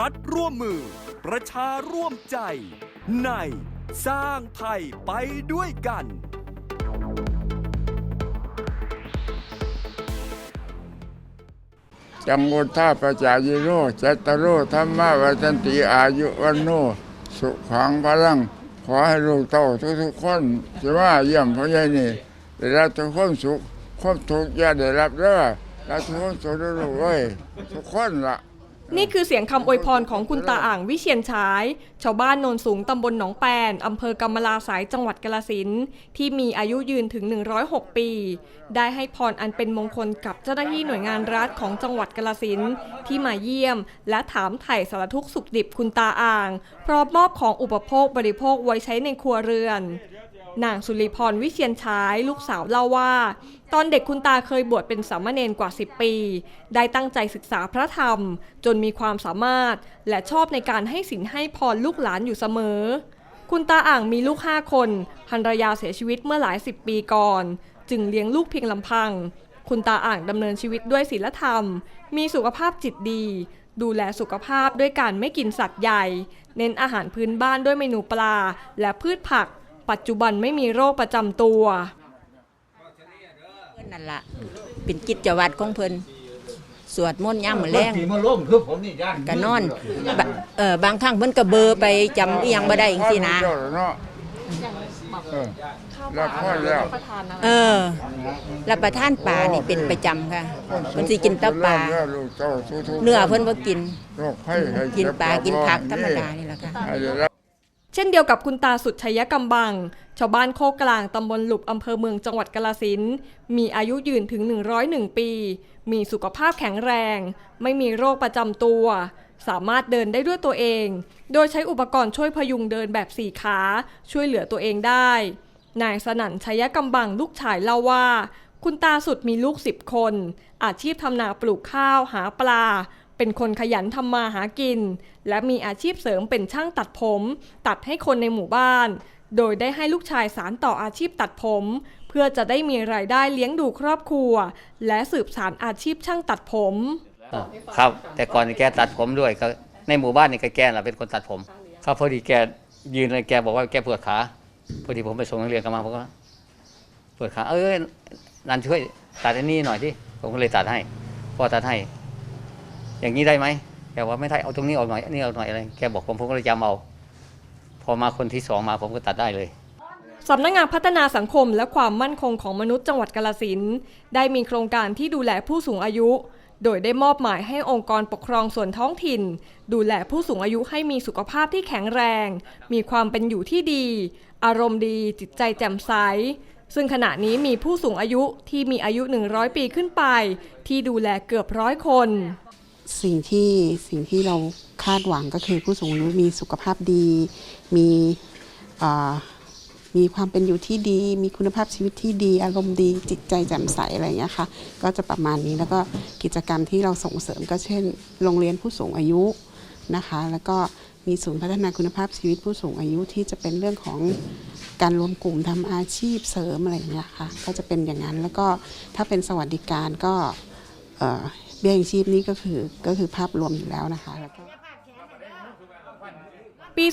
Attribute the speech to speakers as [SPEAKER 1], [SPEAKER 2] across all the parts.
[SPEAKER 1] รัฐร่วมมือ ประชาร่วมใจ ในสร้างไทยไปด้วยกัน
[SPEAKER 2] จัมมุทธาประจายโนจัตตโรธรรมะวัจันติอายุวันโน สุขังพลัง ขอให้ลูกเต้าทุกๆคนจะว่าเยี่ยมพ่อใหญ่นี่ได้รับทุกความสุข ความทุกข์อย่าได้รับเด้อรับทุกความสุขเด้อลูกเอ้ยทุกคนล่ะ
[SPEAKER 3] นี่คือเสียงคำอวยพรของคุณตาอ่างวิเชียนฉาย ชาวบ้านโนนสูงตำบลหนองแปนอำเภอกำมะลาสายจังหวัดกาลสินที่มีอายุยืนถึง 106 ปี ได้ให้พรอันเป็นมงคลกับเจ้าหน้าที่หน่วยงานรัฐของจังหวัดกาลสินที่มาเยี่ยม และถามไถ่สารทุกข์สุขดิบคุณตาอ่าง พร้อมมอบของอุปโภคบริโภคไว้ใช้ในครัวเรือน นางสุริพรวิเชียนฉายลูกสาวเล่าว่า ตอนเด็กคุณตาเคยบวชเป็นสามเณรกว่า 10 ปี ได้ตั้งใจศึกษาพระธรรม จนมีความสามารถ และชอบในการให้สินให้พรลูกหลานอยู่เสมอ คุณตาอ่างมีลูก5คนภรรยาเสียชีวิตเมื่อหลายสิบปีก่อน จึงเลี้ยงลูกเพียงลำพัง คุณตาอ่างดำเนินชีวิตด้วยศีลธรรม มีสุขภาพจิตดีดูแลสุขภาพด้วยการไม่กินสัตว์ใหญ่ เน้นอาหารพื้นบ้านด้วยเมนูปลา และพืชผัก ปัจจุบันไม่มีโรคประจำตัว
[SPEAKER 4] เพิ่นนั่นละเป็นกิจวัตรของเพิ่นสวดมนต์ยามมื้อแลง
[SPEAKER 5] ที่มาล้มคือผมนี่ย่าน
[SPEAKER 4] ก็นอนบะเออบางครั้งเพิ่นก็เบลอไปจำอีหยังบ่ได้จังซี่นะ
[SPEAKER 2] เจ้าเนาะเออรับพ่อแล้ว
[SPEAKER 4] เออรับประทานปลานี่เป็นประจำค่ะเพิ่นสิกินแต่ปลา
[SPEAKER 2] ลูกเต้าทุกๆ
[SPEAKER 4] เนื้อเพิ่นบ่กิน
[SPEAKER 2] โรคภัยไข้
[SPEAKER 4] กิน
[SPEAKER 2] เจ็บ
[SPEAKER 4] ปลากินผัก
[SPEAKER 2] บ่
[SPEAKER 4] ธรรมดานี่แหละค่ะ
[SPEAKER 2] ให้ได้รับ
[SPEAKER 3] เช่นเดียวกับคุณตาสุดชัยกำบัง ชาวบ้านโคกกลางตำบลหลุบอำเภอเมืองจังหวัดกาลสินมีอายุยืนถึง 101 ปี มีสุขภาพแข็งแรง ไม่มีโรคประจำตัว สามารถเดินได้ด้วยตัวเอง โดยใช้อุปกรณ์ช่วยพยุงเดินแบบสี่ขา ช่วยเหลือตัวเองได้ นายสนั่นชัยกำบังลูกชายเล่าว่า คุณตาสุดมีลูกสิบคน อาชีพทำนาปลูกข้าวหาปลา เป็นคนขยันทำมาหากิน และมีอาชีพเสริมเป็นช่างตัดผม ตัดให้คนในหมู่บ้าน โดยได้ให้ลูกชายสารต่ออาชีพตัดผม เพื่อจะได้มีรายได้เลี้ยงดูครอบครัว และสืบสานอาชีพช่างตัดผม
[SPEAKER 6] ครับ แต่ก่อนแกตัดผมด้วยก็ในหมู่บ้านนี่ก็แกแหละเป็นคนตัดผม ครับพอดีแกยืนเลยแกบอกว่าแกปวดขาพอดีผมไปส่งนักเรียนกลับมาผมก็ปวดขาเอ้ยนันช่วยตัดอันนี้หน่อยที่ผมก็เลยตัดให้พอตัดให้ อย่างนี้ได้ไหมแกว่าไม่ได้เอาตรงนี้ออกหน่อยอันนี้ออกหน่อยอะไรแกบอกผมผมก็เลยจำเอาพอมาคนที่สองมาผมก็ตัดได้เลย
[SPEAKER 3] สำนักงานพัฒนาสังคมและความมั่นคงของมนุษย์จังหวัดกาลสินได้มีโครงการที่ดูแลผู้สูงอายุ โดยได้มอบหมายให้องค์กรปกครองส่วนท้องถิ่น ดูแลผู้สูงอายุให้มีสุขภาพที่แข็งแรง มีความเป็นอยู่ที่ดี อารมณ์ดีจิตใจแจ่มใสซึ่งขณะนี้มีผู้สูงอายุที่มีอายุ 100 ปีขึ้นไป ที่ดูแลเกือบร้อยคน
[SPEAKER 7] สิ่งที่สิ่งที่เราคาดหวังก็คือผู้สูงอายุมีสุขภาพดี มีมีความเป็นอยู่ที่ดี มีคุณภาพชีวิตที่ดี อารมณ์ดี จิตใจแจ่มใสอะไรอย่างเงี้ค่ะ ก็จะประมาณนี้แล้วก็กิจกรรมที่เราส่งเสริมก็เช่น โรงเรียนผู้สูงอายุนะคะ แล้วก็มีศูนย์พัฒนาคุณภาพชีวิตผู้สูงอายุที่จะเป็นเรื่องของการรวมกลุ่มทำอาชีพเสริมอะไรอย่างเงี้ยค่ะ ก็จะเป็นอย่างนั้นแล้วก็ถ้าเป็นสวัสดิการก็ บี้ยยังชีพนี่ก็คือก็คือภาพรวมอยู่แล้วนะคะแล้วก็
[SPEAKER 3] ปี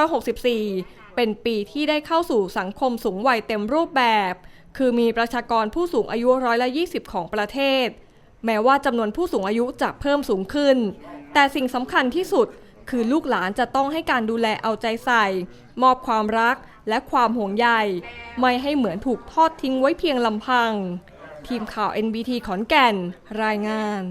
[SPEAKER 3] 2564 เป็นปีที่ได้เข้าสู่สังคมสูงวัยเต็มรูปแบบ คือมีประชากรผู้สูงอายุร้อยละ 20 ของประเทศ แม้ว่าจำนวนผู้สูงอายุจะเพิ่มสูงขึ้น แต่สิ่งสำคัญที่สุดคือลูกหลานจะต้องให้การดูแลเอาใจใส่ มอบความรักและความห่วงใย ไม่ให้เหมือนถูกทอดทิ้งไว้เพียงลำพัง ทีมข่าว NBT ขอนแก่น รายงาน